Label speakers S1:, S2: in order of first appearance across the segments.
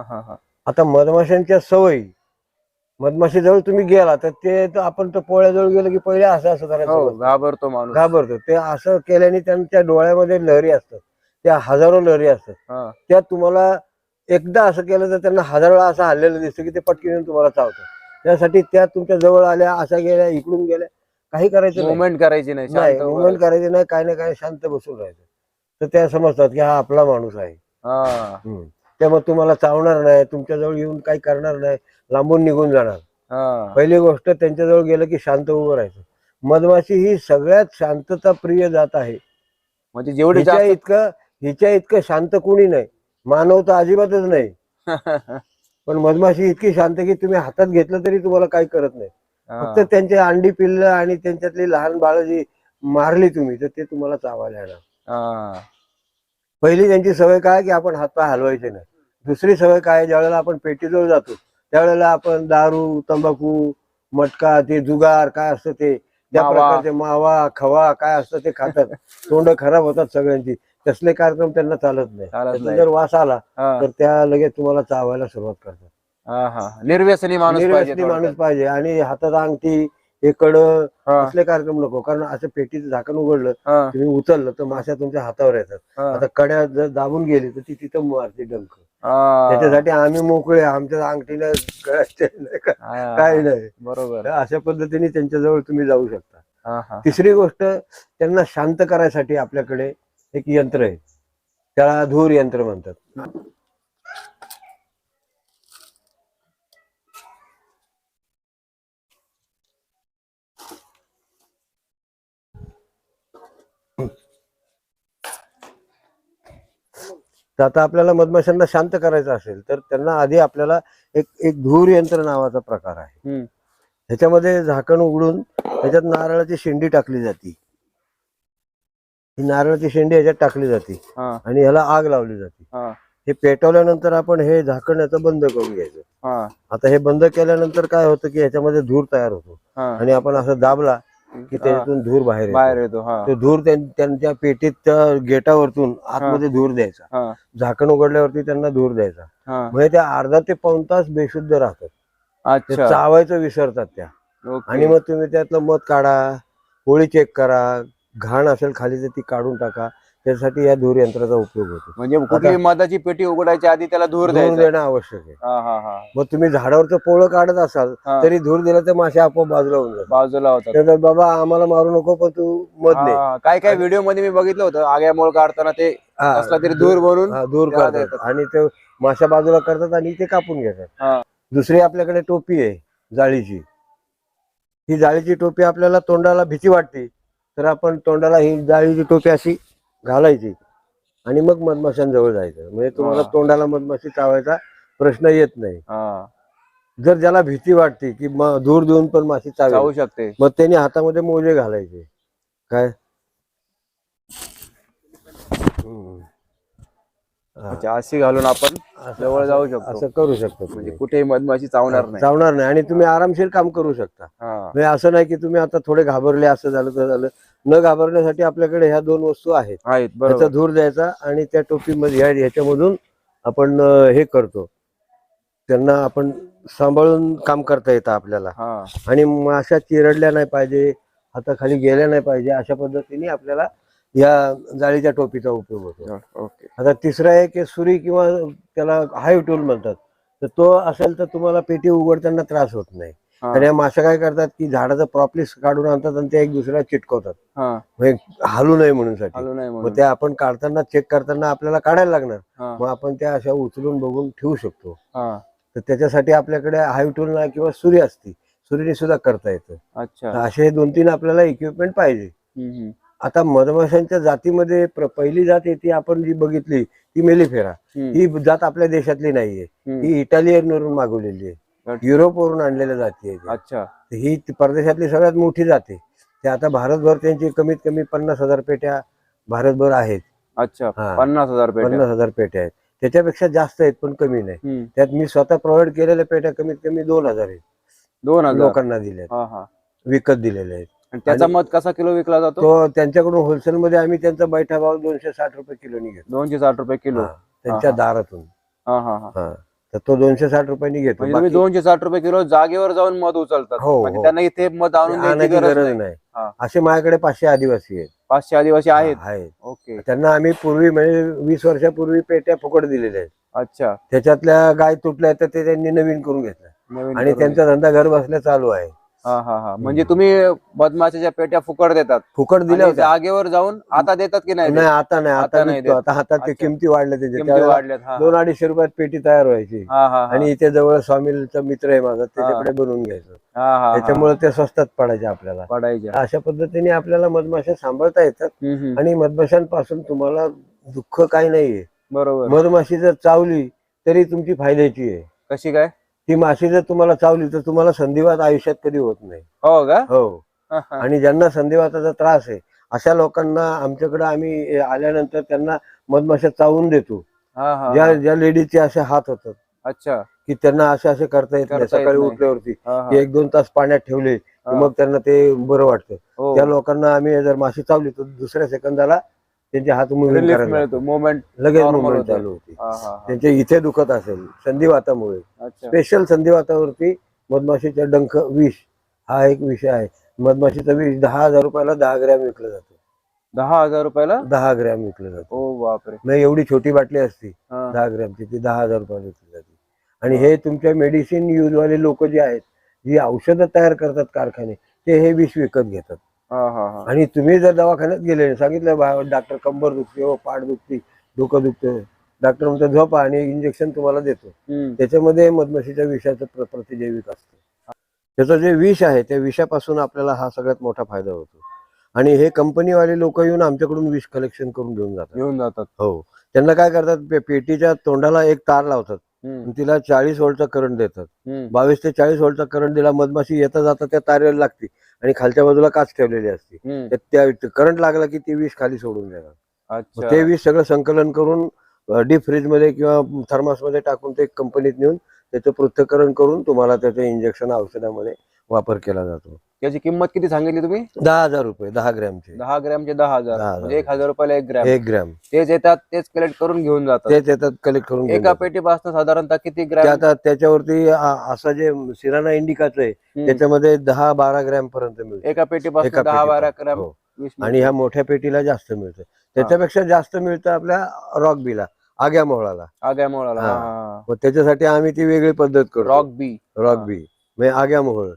S1: हा, हा, हा.
S2: आता मधमाशांच्या सवयी मधमाशीजवळ तुम्ही गेला तर ते तर आपण तर पोळ्याजवळ गेलो की पहिले असं असं करायचं.
S1: हो. घाबरतो माणूस.
S2: घाबरतो. ते असं केल्याने त्यांच्या डोळ्यामध्ये लहरी असतात. त्या हजारो लहरी असतात. त्या तुम्हाला एकदा असं केलं तर त्यांना हजार वेळा असं हल्लेलं दिसतं की ते पटकन येऊन तुम्हाला चावतं त्यासाठी त्या तुमच्या जवळ आल्या अशा गेल्या इकडून गेल्या काही करायचं
S1: मुवमेंट करायची नाही
S2: मुवमेंट करायची नाही काय नाही काय शांत बसून राहायचं. तर त्या समजतात की हा आपला माणूस आहे. त्यामुळे तुम्हाला चावणार नाही तुमच्याजवळ येऊन काही करणार नाही लांबून निघून जाणार. पहिली गोष्ट त्यांच्याजवळ गेलं की शांत उभं राहायचं. मधमाशी ही सगळ्यात शांतता प्रिय जात आहे.
S1: म्हणजे जेवढी
S2: इतकं हिच्या इतकं शांत कोणी नाही. मानव तर अजिबातच नाही. पण मधमाशी इतकी शांत की तुम्ही हातात घेतलं तरी तुम्हाला काही करत नाही. फक्त त्यांचे अंडी पिल्ल आणि त्यांच्यातली लहान बाळ जी मारली तुम्ही तर ते तुम्हाला चावायला येणार. पहिली त्यांची सवय काय की आपण हातपाय हलवायचे नाही. दुसरी सवय काय ज्या वेळेला आपण पेटीजवळ जातो त्यावेळेला आपण दारू तंबाखू मटका ते जुगार काय असतं ते त्या
S1: मावा.
S2: प्रकारचे मावा खवा काय असतं ते खातात तोंड खराब होतात सगळ्यांची तसले कार्यक्रम त्यांना चालत नाही. जर वास आला. तर त्या लगेच तुम्हाला चावायला सुरुवात करतात.
S1: निर्व्यसनी माणूस पाहिजे
S2: निर्व्यसनी माणूस. पाहिजे आणि हातात अंगठी हे. कड असले कार्यक्रम नको कारण असं पेटीचं झाकण उघडलं तुम्ही उचललं तर माश्या तुमच्या हातावर येतात. आता कड्या जर दाबून गेली तर ती तिथं मारते डंक. त्याच्यासाठी आम्ही मोकळे आमच्या अंगठीला गळ्यात नाही
S1: बरोबर.
S2: अशा पद्धतीने त्यांच्याजवळ तुम्ही जाऊ शकता. तिसरी गोष्ट त्यांना शांत करायसाठी आपल्याकडे एक यंत्र आहे. त्याला धूर यंत्र म्हणतात. तर आता आपल्याला मधमाशांना शांत करायचं असेल तर त्यांना आधी आपल्याला एक एक धूर यंत्र नावाचा प्रकार आहे. ह्याच्यामध्ये झाकण उघडून त्याच्यात नारळाची शेंडी टाकली जाते. ही नारळाची शेंडी ह्याच्यात टाकली जाते
S1: हा,
S2: आणि ह्याला आग लावली जाते.
S1: हा,
S2: पेटवल्यानंतर आपण हे झाकण याचं बंद करून घ्यायचं.
S1: हा,
S2: आता हे बंद केल्यानंतर काय होतं की ह्याच्यामध्ये धूर तयार होतो.
S1: हा.
S2: आणि आपण असं दाबला की त्याच्यातून धूर बाहेर.
S1: बाहेर येतो हा.
S2: तो धूर त्यां- त्यांच्या पेटीत त्या गेटावरतून आतमध्ये धूर द्यायचा.
S1: हा,
S2: झाकण उघडल्यावरती त्यांना धूर द्यायचा. म्हणजे त्या अर्धा ते पाऊन तास बेशुद्ध राहतात. चावायचं विसरतात त्या. आणि मग तुम्ही त्यातलं मध काढा पोळी चेक करा घाण असेल खाली तर ती काढून टाका. त्यासाठी या धूर यंत्राचा उपयोग होतो.
S1: म्हणजे कुठली मधाची पेटी उघडायच्या आधी त्याला धूर
S2: धूर
S1: द्यायचा.
S2: देणं आवश्यक आहे.
S1: हा हा हा.
S2: मग तुम्ही झाडावरचं पोळं काढत असाल
S1: हा.
S2: तरी धूर दिला तर मासे आपोआप बाजूला होऊन जातात.
S1: बाजूला होतात.
S2: ते म्हणतात, बाबा आम्हाला मारू नको पण तू मध दे.
S1: हा, काय काय व्हिडिओमध्ये मी बघितलं होतं आग्यामोळ काढताना ते
S2: हा,
S1: कसला तरी धूर
S2: हा, दूर
S1: त्याला
S2: करतात
S1: देतात.
S2: आणि ते माशा बाजूला करतात आणि ते कापून
S1: हा.
S2: घेतात दुसरी आपल्याकडे टोपी आहे जाळीची. ही जाळीची टोपी आपल्याला तोंडाला भीती वाटते. तर आपण तोंडाला ही जाळीची टोपी अशी घालायची. आणि मग मधमाशांजवळ जायचं. म्हणजे तुम्हाला. तोंडाला मधमाशी चावायचा प्रश्न येत नाही. जर ज्याला भीती वाटते की म- दूर देऊन पण माशी
S1: जाऊ शकते.
S2: मग त्यांनी हातामध्ये मोजे घालायचे. काय हम्म. हा.
S1: अच्छा अशी घालून आपण जवळ जाऊ शकतो.
S2: असं करू शकतो
S1: म्हणजे. कुठेही मधमाशी चावणार नाही.
S2: चावणार नाही. आणि तुम्ही आरामशीर काम करू शकता.
S1: हा.
S2: म्हणजे असं नाही की तुम्ही आता थोडे घाबरले असं झालं तर झालं. न घाबरण्यासाठी आपल्याकडे ह्या दोन वस्तू आहेत. त्याचा धूर द्यायचा आणि त्या टोपीमध्ये ह्या- ह्याच्यामधून आपण हे करतो. त्यांना आपण सांभाळून काम करता येतं आपल्याला.
S1: हा.
S2: आणि माशा चिरडल्या नाही पाहिजे हाताखाली गेल्या नाही पाहिजे अशा पद्धतीने आपल्याला या जाळीच्या टोपीचा उपयोग होतो.
S1: ओके.
S2: आता तिसरा आहे की सुरी किंवा त्याला हाय टूल म्हणतात. तर तो असेल तर तुम्हाला पेटी उघडताना त्रास होत नाही. आणि या माशा काय करतात की झाडाचं प्रॉपलिस काढून आणतात आणि ते एक दुसऱ्याला चिटकवतात. हालू नये म्हणून साठी. मग ते आपण काढताना चेक करताना आपल्याला काढायला लागणार. मग आपण त्या अशा उचलून बघून ठेवू शकतो.
S1: हा.
S2: तर त्याच्यासाठी आपल्याकडे हाय टूल ना किंवा सुरी असते. सुरीने सुद्धा करता येतं.
S1: अच्छा.
S2: असे हे दोन तीन आपल्याला इक्विपमेंट पाहिजे. आता मधमाशांच्या जातीमध्ये पहिली जात आहे ती आपण जी बघितली ती मेलिफेरा. ही जात आपल्या देशातली नाहीये. ही इटालियन वरून मागवलेली आहे. युरोपवरून आणलेल्या जाती आहे.
S1: अच्छा.
S2: ही परदेशातली सगळ्यात मोठी जाते ते आता भारतभर त्यांची कमीत कमी पन्नास हजार पेट्या भारतभर आहेत.
S1: अच्छा. पन्नास हजार
S2: पन्नास हजार पेट्या आहेत. त्याच्यापेक्षा जास्त आहेत पण कमी नाही. त्यात मी स्वतः प्रोव्हाइड केलेल्या पेट्या कमीत कमी दोन हजार आहेत.
S1: दोन हजार.
S2: लोकांना दिल्या विकत दिलेल्या आहेत.
S1: आणि त्याचा मध कसा किलो विकला जातो?
S2: तो त्यांच्याकडून होलसेल मध्ये आम्ही त्यांचा बैठा भाव दोनशे साठ रुपये किलोनी घेतो.
S1: दोनशे साठ रुपये किलो.
S2: त्यांच्या. दारातून.
S1: हा हा हा.
S2: हा तर तो दोनशे साठ रुपयांनी घेतो.
S1: म्हणजे तुम्ही दोनशे साठ रुपये किलो जागेवर जाऊन मध उचलतात.
S2: हो,
S1: म्हणजे
S2: हो.
S1: त्यांना इथे मध आणून गरज नाही.
S2: असे माझ्याकडे पाचशे आदिवासी आहेत.
S1: पाचशे आदिवासी आहेत? ओके.
S2: त्यांना आम्ही पूर्वी म्हणजे वीस वर्षापूर्वी पेट्या फुकट दिलेल्या आहेत.
S1: अच्छा.
S2: त्याच्यातल्या गाय तुटल्या तर ते त्यांनी नवीन करून घेतल्या. आणि त्यांचा धंदा घर बसल्या चालू आहे.
S1: हा हा हा. म्हणजे तुम्ही मधमाशाच्या पेट्या फुकट देतात.
S2: फुकट दिल्या
S1: आणि
S2: होत्या.
S1: जागेवर जाऊन आता देतात की नाही
S2: नाही आता नाही
S1: आता
S2: आता
S1: नाही. देत.
S2: आता हातात ते
S1: अच्छा.
S2: किमती वाढल्या त्याच्या.
S1: किमती
S2: त्यावेळेला
S1: वाढल्यात हा
S2: दोन अडीचशे रुपयात पेटी तयार व्हायची.
S1: हा हा हा.
S2: आणि इथे जवळ स्वामीचा मित्र आहे माझा त्याच्याकडे बनवून घ्यायचं.
S1: हा हा हा.
S2: त्याच्यामुळे ते स्वस्तात पडायचे आपल्याला.
S1: पडायच्या
S2: अशा पद्धतीने आपल्याला मधमाशा सांभाळता येतात.
S1: हम्म, हम्म.
S2: आणि मधमाशांपासून तुम्हाला दुःख काही नाहीये.
S1: बरोबर.
S2: मधमाशी जर चावली तरी तुमची फायद्याची आहे.
S1: कशी काय?
S2: ती माशी जर तुम्हाला चावली तर तुम्हाला संधिवात आयुष्यात कधी होत नाही
S1: हो का
S2: हो. आणि ज्यांना संधिवाताचा त्रास आहे अशा लोकांना आमच्याकडे आम्ही आल्यानंतर त्यांना मधमाशा चावून देतो
S1: हा, हा,
S2: ज्या
S1: हा.
S2: ज्या लेडीजचे असे हात होतात
S1: अच्छा
S2: की त्यांना असे असे करता येत नाही
S1: करता येत
S2: सकाळी
S1: नाही.
S2: उठल्यावरती
S1: हा, हा.
S2: एक दोन तास पाण्यात ठेवले की
S1: हा.
S2: मग त्यांना ते बरं वाटतं
S1: हो.
S2: त्या लोकांना आम्ही जर माशी चावली तर दुसऱ्या सेकंदाला त्यांचे हात करायला
S1: मिळतो. मोमेंट
S2: लगेच
S1: normal
S2: मुवमेंट
S1: होते.
S2: चालू होती.
S1: हा हा हा.
S2: त्यांच्या इथे दुखत असेल संधिवातामुळे.
S1: अच्छा.
S2: स्पेशल संधिवातावरती मधमाशीचा डंख विष हा एक विषय आहे. मधमाशीचा विष दहा हजार रुपयाला दहा ग्रॅम विकलं जातं.
S1: दहा हजार रुपयाला?
S2: दहा ग्रॅम विकलं जातं.
S1: ओ बापरे.
S2: एवढी छोटी बाटली असती
S1: हा.
S2: दहा ग्रॅमची ती दहा हजार रुपयाला विकली जाते. आणि हे. तुमच्या मेडिसिन यूज वाले लोक जे आहेत जी औषधं तयार करतात कारखाने ते हे विष विकत घेतात. आणि तुम्ही जर दवाखान्यात गेले सांगितलं बा डॉक्टर कंबर दुखते हो पाठ दुखते डोकं दुखतं डॉक्टर म्हणतो झोपा आणि इंजेक्शन तुम्हाला देतो. त्याच्यामध्ये मधमाशीच्या विषाचं प्र- प्रतिजैविक असतं. त्याचं जे विष आहे त्या विषापासून आपल्याला हा सगळ्यात मोठा फायदा होतो. आणि हे कंपनीवाले लोक येऊन आमच्याकडून विष कलेक्शन करून घेऊन जातात.
S1: घेऊन जातात.
S2: हो. त्यांना काय करतात पेटीच्या तोंडाला एक तार लावतात. तिला चाळीस व्होल्टचा करंट देतात. बावीस ते चाळीस व्होल्टचा करंट दिला मधमाशी येता जाता त्या तारेला लागते. आणि खालच्या बाजूला काच ठेवलेली असते.
S1: हम्म.
S2: त्या- करंट लागला की ती विष खाली सोडून
S1: अच्छा.
S2: ते विष सगळं संकलन करून डीप फ्रीजमध्ये किंवा थर्मासमध्ये टाकून ते कंपनीत नेऊन त्याचं पृथक्करण करून तुम्हाला त्याचं इंजेक्शन औषधामध्ये वापर केला जातो.
S1: याची किंमत किती सांगितली तुम्ही
S2: दहा हजार रुपये दहा ग्रॅमचे
S1: दहा ग्रॅमचे दहा हजार
S2: दहा हजार.
S1: म्हणजे एक हजार रुपयाला एक ग्रॅम
S2: एक ग्रॅम
S1: तेच येतात तेच कलेक्ट करून घेऊन जातात
S2: तेच येतात कलेक्ट करून घेऊन
S1: एका
S2: जातात.
S1: पेटीपासून साधारणतः किती
S2: ते
S1: ग्रॅम
S2: आता त्याच्यावरती आ- असं जे सिराना इंडिकाचं आहे
S1: हम्म.
S2: त्याच्यामध्ये दहा बारा ग्रॅम पर्यंत मिळतं
S1: एका पेटीपासून
S2: एका
S1: दहा बारा. ग्रॅम
S2: हो.
S1: वीस
S2: आणि. ह्या मोठ्या पेटीला जास्त मिळतं त्याच्यापेक्षा जास्त मिळतं आपल्या रॉक बीला आग्या मोहळाला
S1: आग्या मोळाला
S2: हा. मग त्याच्यासाठी आम्ही ती वेगळी पद्धत करतो
S1: रॉक बी
S2: रॉक
S1: हा.
S2: बी म्हणजे आग्या मोहळ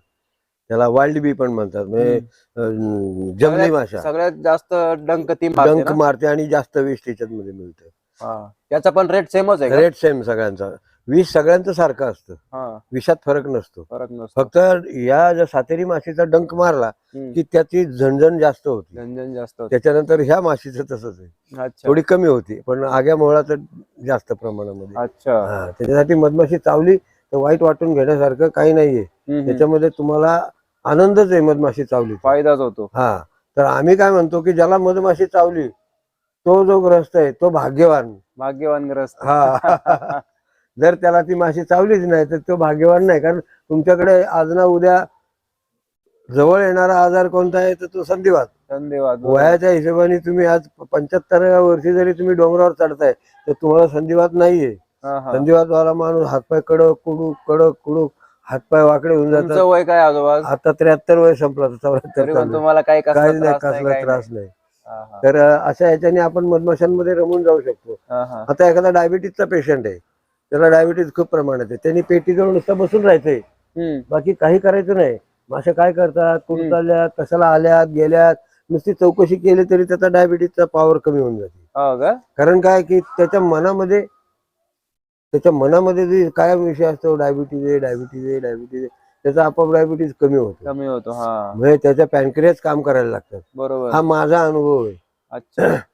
S2: त्याला वाईल्ड बी पण म्हणतात म्हणजे जंगली माशा
S1: सगळ्यात जास्त डंक ती
S2: डंक? मारते आणि जास्त विष त्याच्यात मध्ये मिळतं.
S1: हा. त्याचा पण रेट सेमच आहे?
S2: रेट सेम सगळ्यांचा. विष सगळ्यांचं सारखं असतं.
S1: हा.
S2: विषात फरक नसतो.
S1: फरक नसतो.
S2: फक्त या ज्या सातेरी माशीचा डंक मारला. की त्याची झणझण जास्त होती.
S1: झणझण जास्त होते.
S2: त्याच्यानंतर ह्या माशीचं तसंच आहे. थोडी कमी होती पण आग्या मोहळाचं जास्त प्रमाणामध्ये.
S1: अच्छा.
S2: त्याच्यासाठी मधमाशी चावली तर वाईट वाटून घेण्यासारखं काही नाहीये. त्याच्यामध्ये तुम्हाला आनंदच आहे मधमाशी चावली.
S1: फायदाच होतो.
S2: हा तर आम्ही काय म्हणतो की ज्याला मधमाशी चावली तो जो ग्रस्त आहे तो भाग्यवान.
S1: भाग्यवान ग्रस्त
S2: हा. जर त्याला ती माशी चावलीच नाही तर तो भाग्यवान नाही. कारण तुमच्याकडे आज ना उद्या जवळ येणारा आजार कोणता आहे तर तो संधिवात.
S1: धन्यवाद
S2: वयाच्या हिशोबाने तुम्ही आज पंच्याहत्तर वर्षी जरी तुम्ही डोंगरावर चढताय तर तुम्हाला संधिवात नाहीये. संधिवात वाला माणूस हातपाय कडक कुडूक कडक कुडूक हातपाय वाकडे होऊन
S1: तुमचं
S2: जातात.
S1: वय काय आजोबा
S2: आता त्र्याहत्तर वय संपला तर चौऱ्याहत्तर
S1: पण. तुम्हाला काही कसला
S2: काहीच नाही
S1: त्रास नाही
S2: कसला
S1: काही
S2: त्रास
S1: नाही.
S2: नाही.
S1: हा, हा.
S2: तर अं, अशा ह्याच्याने आपण मधमाशांमध्ये रमून जाऊ शकतो.
S1: हा, हा.
S2: आता एखादा डायबिटीजचा पेशंट आहे. त्याला डायबिटीज खूप प्रमाणात आहे. त्यांनी पेटीजवळ नुसतं बसून राहायचंय.
S1: हम्म.
S2: बाकी काही करायचं नाही. मासे काय करतात? कुठं
S1: हम्म.
S2: चालल्यात? कशाला आल्यात? गेल्यात? नुसती चौकशी केली तरी त्याचा डायबिटीजचा पॉवर कमी होऊन जाते.
S1: हो का?
S2: कारण काय? की त्याच्या मनामध्ये त्याच्या मनामध्ये जे काय विषय असतो डायबिटीज आहे डायबिटीज आहे डायबिटीज आहे त्याचा आपोआप डायबिटीज कमी होतो.
S1: कमी होतो हा.
S2: म्हणजे त्याच्या पॅनक्रियाच काम करायला लागतात
S1: बरोबर.
S2: हा माझा अनुभव आहे.
S1: अच्छा.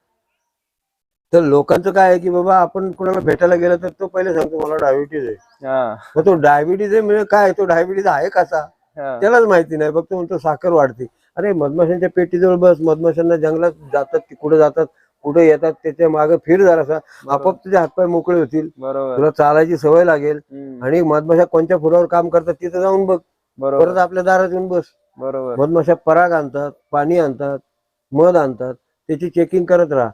S2: तर लोकांचं काय आहे की बाबा आपण कोणाला भेटायला गेलं तर तो पहिले सांगतो मला डायबिटीज आहे.
S1: हा.
S2: मग तो डायबिटीज आहे म्हणजे काय? तो डायबिटीज आहे कसा
S1: हा.
S2: त्यालाच माहिती नाही. फक्त म्हणतो साखर वाढते. अरे मधमाशांच्या पेटीजवळ बस. मधमाशांना जंगलात जातात कुठे जातात? कुठे येतात त्याच्यामागे फिर जरासा. आपोआप तुझे हातपाय मोकळे होतील.
S1: बरोबर.
S2: तुला चालायची सवय लागेल. आणि मधमाशा कोणत्या फुलावर काम करतात तिथं जाऊन बघ. परत
S1: बरोबर
S2: आपल्या दारात येऊन बस.
S1: बरोबर.
S2: मधमाशा पराग आणतात पाणी आणतात मध आणतात. त्याची चेकिंग करत राहा.